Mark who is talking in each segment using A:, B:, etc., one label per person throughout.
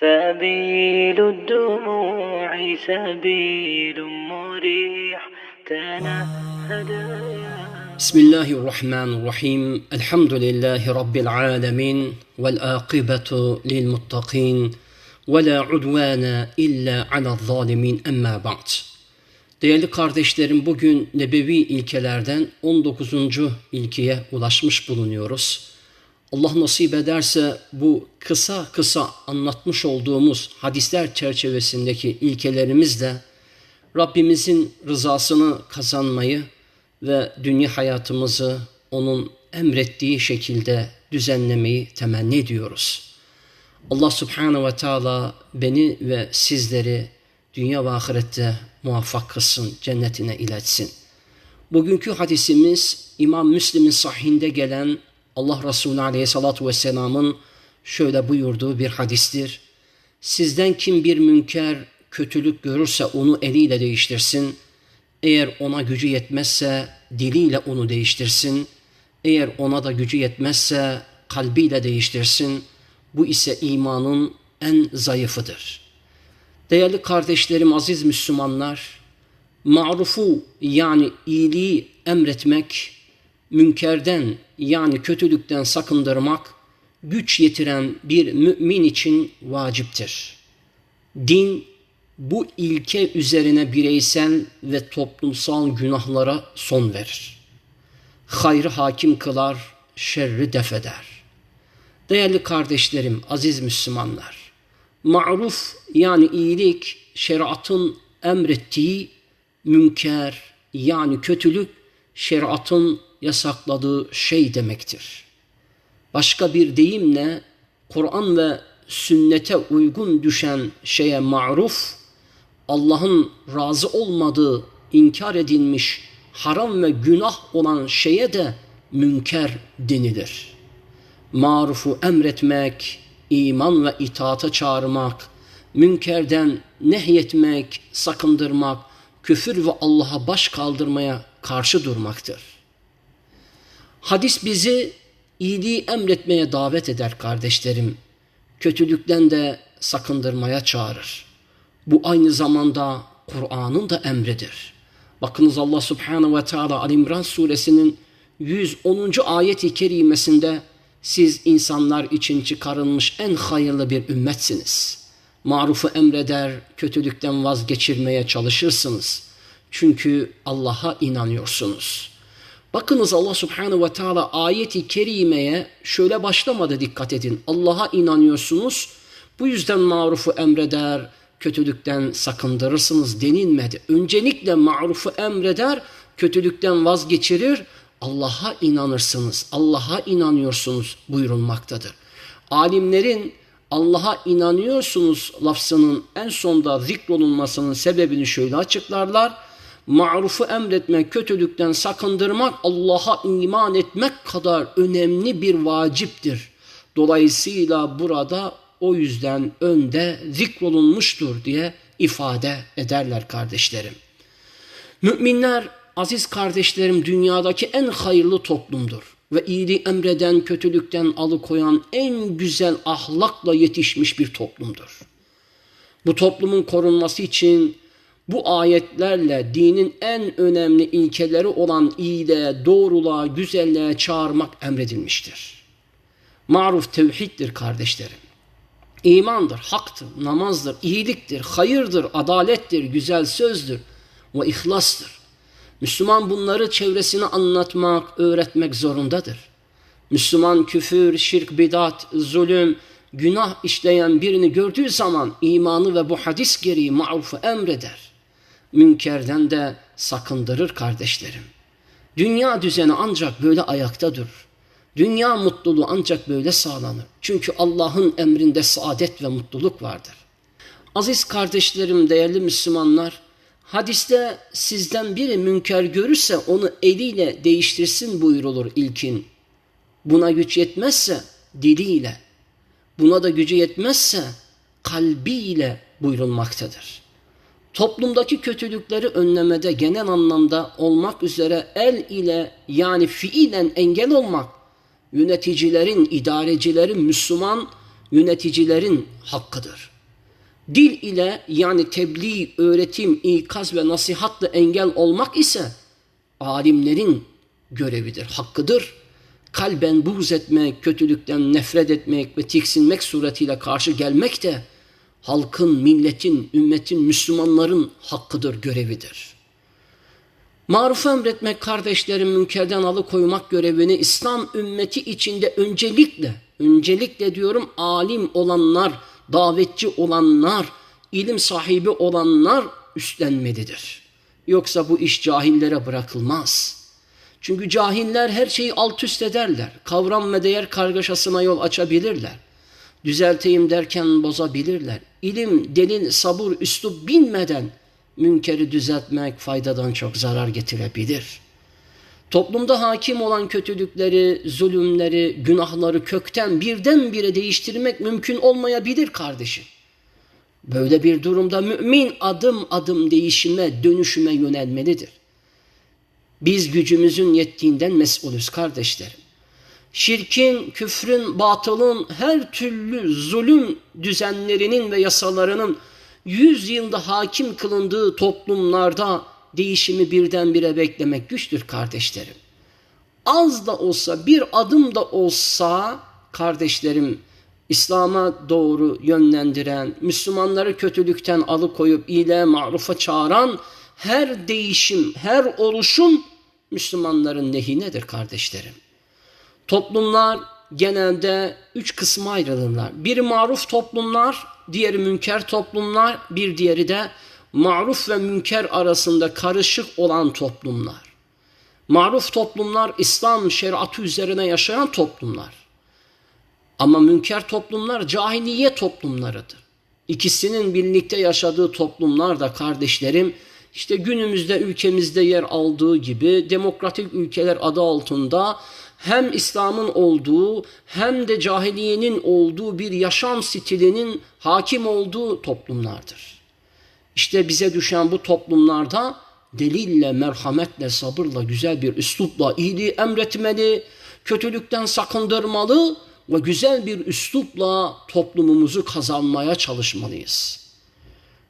A: سبيل الدموع سبيل مريح تنهد
B: بسم الله الرحمن الرحيم الحمد لله رب العالمين والآقبة للمتقين ولا عدوان إلا على الظالمين أما بعد Değerli kardeşlerim bugün nebevi ilkelerden 19. ilkeye ulaşmış bulunuyoruz. Allah nasip ederse bu kısa kısa anlatmış olduğumuz hadisler çerçevesindeki ilkelerimizle Rabbimizin rızasını kazanmayı ve dünya hayatımızı onun emrettiği şekilde düzenlemeyi temenni ediyoruz. Allah Subhanahu ve Teala beni ve sizleri dünya ve ahirette muvaffak kılsın, cennetine iletsin. Bugünkü hadisimiz İmam Müslim'in sahihinde gelen Allah Resulü Aleyhisselatü Vesselam'ın şöyle buyurduğu bir hadistir. Sizden kim bir münker, kötülük görürse onu eliyle değiştirsin. Eğer ona gücü yetmezse diliyle onu değiştirsin. Eğer ona da gücü yetmezse kalbiyle değiştirsin. Bu ise imanın en zayıfıdır. Değerli kardeşlerim, aziz Müslümanlar, marufu yani iyiliği emretmek, münkerden yani kötülükten sakındırmak güç yetiren bir mümin için vaciptir. Din bu ilke üzerine bireysel ve toplumsal günahlara son verir. Hayrı hakim kılar, şerri defeder. Değerli kardeşlerim, aziz Müslümanlar, maruf yani iyilik şeriatın emrettiği münker yani kötülük şeriatın yasakladığı şey demektir. Başka bir deyimle Kur'an ve sünnete uygun düşen şeye maruf, Allah'ın razı olmadığı, inkar edilmiş, haram ve günah olan şeye de münker denilir. Marufu emretmek, iman ve itaata çağırmak, münkerden nehyetmek, sakındırmak, küfür ve Allah'a baş kaldırmaya karşı durmaktır. Hadis bizi iyiliği emretmeye davet eder kardeşlerim. Kötülükten de sakındırmaya çağırır. Bu aynı zamanda Kur'an'ın da emridir. Bakınız Allah Subhanahu ve Teala Ali İmran suresinin 110. ayeti kerimesinde siz insanlar için çıkarılmış en hayırlı bir ümmetsiniz. Marufu emreder, kötülükten vazgeçirmeye çalışırsınız. Çünkü Allah'a inanıyorsunuz. Bakınız Allah Subhanahu ve Teala ayeti kerimeye şöyle başlamadı dikkat edin. Allah'a inanıyorsunuz. Bu yüzden marufu emreder, kötülükten sakındırırsınız denilmedi. Öncelikle marufu emreder, kötülükten vazgeçirir. Allah'a inanırsınız, Allah'a inanıyorsunuz buyurulmaktadır. Alimlerin Allah'a inanıyorsunuz lafzının en sonda zikrolunmasının sebebini şöyle açıklarlar. Marufu emretmek, kötülükten sakındırmak Allah'a iman etmek kadar önemli bir vaciptir. Dolayısıyla burada o yüzden önde zikrolunmuştur diye ifade ederler kardeşlerim. Müminler aziz kardeşlerim dünyadaki en hayırlı toplumdur ve iyiliği emreden kötülükten alıkoyan en güzel ahlakla yetişmiş bir toplumdur. Bu toplumun korunması için bu ayetlerle dinin en önemli ilkeleri olan iyiliğe, doğruluğa, güzelliğe çağırmak emredilmiştir. Maruf tevhiddir kardeşlerim. İmandır, haktır, namazdır, iyiliktir, hayırdır, adalettir, güzel sözdür ve ihlastır. Müslüman bunları çevresine anlatmak, öğretmek zorundadır. Müslüman küfür, şirk, bidat, zulüm, günah işleyen birini gördüğü zaman imanı ve bu hadis gereği marufu emreder. Münkerden de sakındırır kardeşlerim. Dünya düzeni ancak böyle ayakta durur. Dünya mutluluğu ancak böyle sağlanır. Çünkü Allah'ın emrinde saadet ve mutluluk vardır. Aziz kardeşlerim, değerli Müslümanlar, hadiste sizden biri münker görürse onu eliyle değiştirsin buyurulur ilkin. Buna güç yetmezse diliyle, buna da gücü yetmezse kalbiyle buyurulmaktadır. Toplumdaki kötülükleri önlemede genel anlamda olmak üzere el ile yani fiilen engel olmak yöneticilerin, idarecilerin Müslüman yöneticilerin hakkıdır. Dil ile yani tebliğ, öğretim, ikaz ve nasihatla engel olmak ise alimlerin görevidir, hakkıdır. Kalben buğz etmek, kötülükten nefret etmek ve tiksinmek suretiyle karşı gelmek de halkın, milletin, ümmetin, Müslümanların hakkıdır, görevidir. Maruf emretmek kardeşlerim münkerden alıkoymak görevini İslam ümmeti içinde öncelikle, öncelikle diyorum alim olanlar, davetçi olanlar, ilim sahibi olanlar üstlenmelidir. Yoksa bu iş cahillere bırakılmaz. Çünkü cahiller her şeyi alt üst ederler. Kavram ve değer kargaşasına yol açabilirler. Düzelteyim derken bozabilirler. İlim, delil, sabır, üslup bilmeden münkeri düzeltmek faydadan çok zarar getirebilir. Toplumda hakim olan kötülükleri, zulümleri, günahları kökten birdenbire değiştirmek mümkün olmayabilir kardeşim. Böyle bir durumda mümin adım adım değişime, dönüşüme yönelmelidir. Biz gücümüzün yettiğinden mesulüz kardeşlerim. Şirkin, küfrün, batılın, her türlü zulüm düzenlerinin ve yasalarının yüz yılda hakim kılındığı toplumlarda değişimi birdenbire beklemek güçtür kardeşlerim. Az da olsa bir adım da olsa kardeşlerim İslam'a doğru yönlendiren, Müslümanları kötülükten alıkoyup iyiliğe marufa çağıran her değişim, her oluşum Müslümanların lehinedir kardeşlerim. Toplumlar genelde üç kısma ayrılırlar. Biri maruf toplumlar, diğeri münker toplumlar, bir diğeri de maruf ve münker arasında karışık olan toplumlar. Maruf toplumlar İslam şeriatı üzerine yaşayan toplumlar. Ama münker toplumlar cahiliye toplumlarıdır. İkisinin birlikte yaşadığı toplumlar da kardeşlerim işte günümüzde ülkemizde yer aldığı gibi demokratik ülkeler adı altında hem İslam'ın olduğu hem de cahiliyenin olduğu bir yaşam stilinin hakim olduğu toplumlardır. İşte bize düşen bu toplumlarda delille, merhametle, sabırla, güzel bir üslupla iyiliği emretmeli, kötülükten sakındırmalı ve güzel bir üslupla toplumumuzu kazanmaya çalışmalıyız.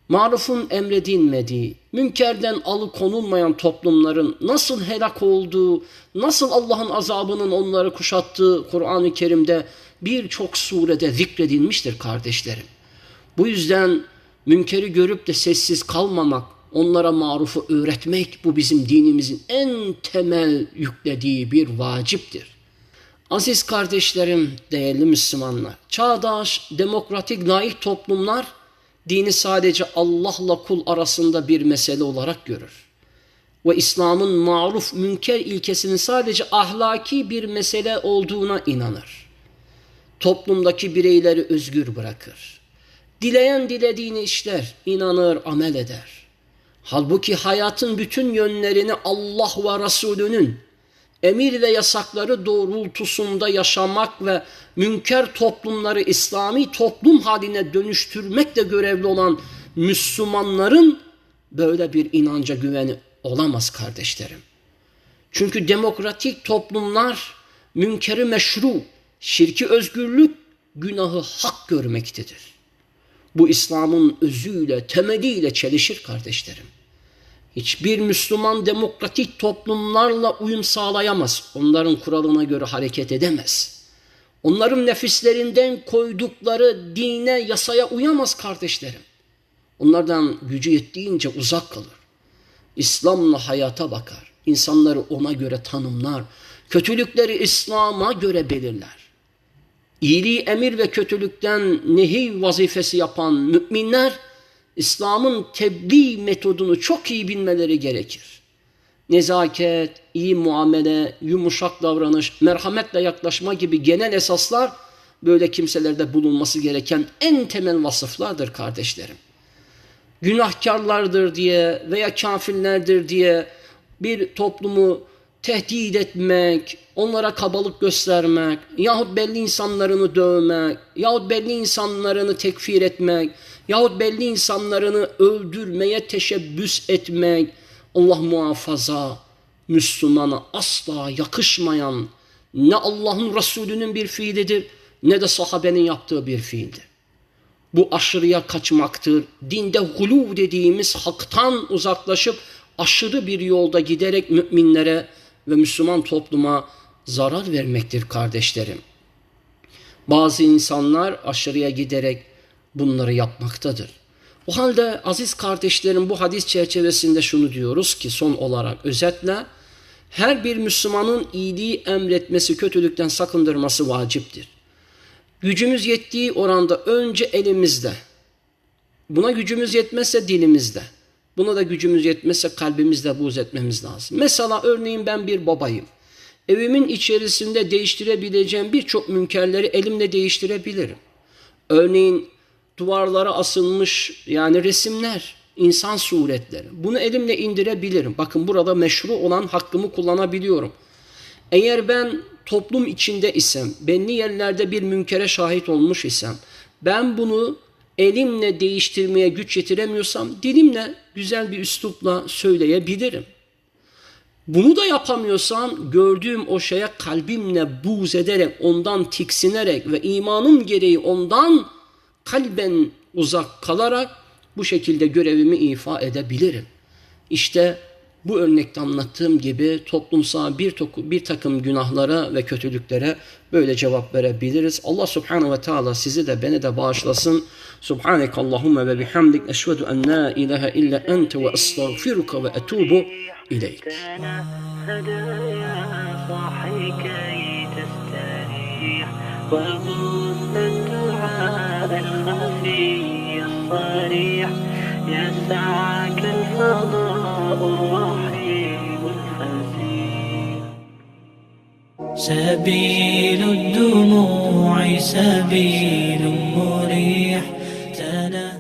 B: Marufun emredilmediği, münkerden alıkonulmayan toplumların nasıl helak olduğu, nasıl Allah'ın azabının onları kuşattığı Kur'an-ı Kerim'de birçok surede zikredilmiştir kardeşlerim. Bu yüzden münkeri görüp de sessiz kalmamak, onlara marufu öğretmek bu bizim dinimizin en temel yüklediği bir vaciptir. Aziz kardeşlerim, değerli Müslümanlar, çağdaş, demokratik, layık toplumlar dini sadece Allah'la kul arasında bir mesele olarak görür. Ve İslam'ın maruf münker ilkesinin sadece ahlaki bir mesele olduğuna inanır. Toplumdaki bireyleri özgür bırakır. Dileyen dilediğini işler, inanır, amel eder. Halbuki hayatın bütün yönlerini Allah ve Resulünün emir ve yasakları doğrultusunda yaşamak ve münker toplumları İslami toplum haline dönüştürmekle görevli olan Müslümanların böyle bir inanca güveni olamaz kardeşlerim. Çünkü demokratik toplumlar münkeri meşru, şirki özgürlük, günahı hak görmektedir. Bu İslam'ın özüyle, temeliyle çelişir kardeşlerim. Hiçbir Müslüman demokratik toplumlarla uyum sağlayamaz. Onların kuralına göre hareket edemez. Onların nefislerinden koydukları dine, yasaya uyamaz kardeşlerim. Onlardan gücü yettiğince uzak kalır. İslam'la hayata bakar. İnsanları ona göre tanımlar. Kötülükleri İslam'a göre belirler. İyiliği emir ve kötülükten nehi vazifesi yapan müminler İslam'ın tebliğ metodunu çok iyi bilmeleri gerekir. Nezaket, iyi muamele, yumuşak davranış, merhametle yaklaşma gibi genel esaslar böyle kimselerde bulunması gereken en temel vasıflardır kardeşlerim. Günahkarlardır diye veya kafirlerdir diye bir toplumu tehdit etmek, onlara kabalık göstermek, yahut belli insanlarını dövmek, yahut belli insanlarını tekfir etmek, yahut belli insanlarını öldürmeye teşebbüs etmek, Allah muhafaza Müslümana asla yakışmayan ne Allah'ın Resulü'nün bir fiilidir ne de sahabenin yaptığı bir fiildi. Bu aşırıya kaçmaktır. Dinde hulu dediğimiz haktan uzaklaşıp aşırı bir yolda giderek müminlere ve Müslüman topluma zarar vermektir kardeşlerim. Bazı insanlar aşırıya giderek bunları yapmaktadır. O halde aziz kardeşlerim bu hadis çerçevesinde şunu diyoruz ki son olarak özetle her bir Müslümanın iyiliği emretmesi, kötülükten sakındırması vaciptir. Gücümüz yettiği oranda önce elimizde, buna gücümüz yetmezse dilimizde, buna da gücümüz yetmezse kalbimizde buğz etmemiz lazım. Mesela örneğin ben bir babayım. Evimin içerisinde değiştirebileceğim birçok münkerleri elimle değiştirebilirim. Örneğin duvarlara asılmış yani resimler, insan suretleri. Bunu elimle indirebilirim. Bakın burada meşru olan hakkımı kullanabiliyorum. Eğer ben toplum içinde isem, belli yerlerde bir münkere şahit olmuş isem, ben bunu elimle değiştirmeye güç yetiremiyorsam dilimle güzel bir üslupla söyleyebilirim. Bunu da yapamıyorsam gördüğüm o şeye kalbimle buğz ederek, ondan tiksinerek ve imanım gereği ondan kalben uzak kalarak bu şekilde görevimi ifa edebilirim. İşte bu örnekte anlattığım gibi toplumsal bir, toku, bir takım günahlara ve kötülüklere böyle cevap verebiliriz. Allah subhanahu ve teala sizi de beni de bağışlasın. Subhanek Allahümme ve bihamdik eşvedü en la ilahe illa ente ve estağfiruka ve etubu ileyk.
A: هدايا صاحي كي تستريح وغص الدعاء الخفي الصريح يسعك الفضاء الرحيم الفسيح سبيل الدموع سبيل مريح تنهى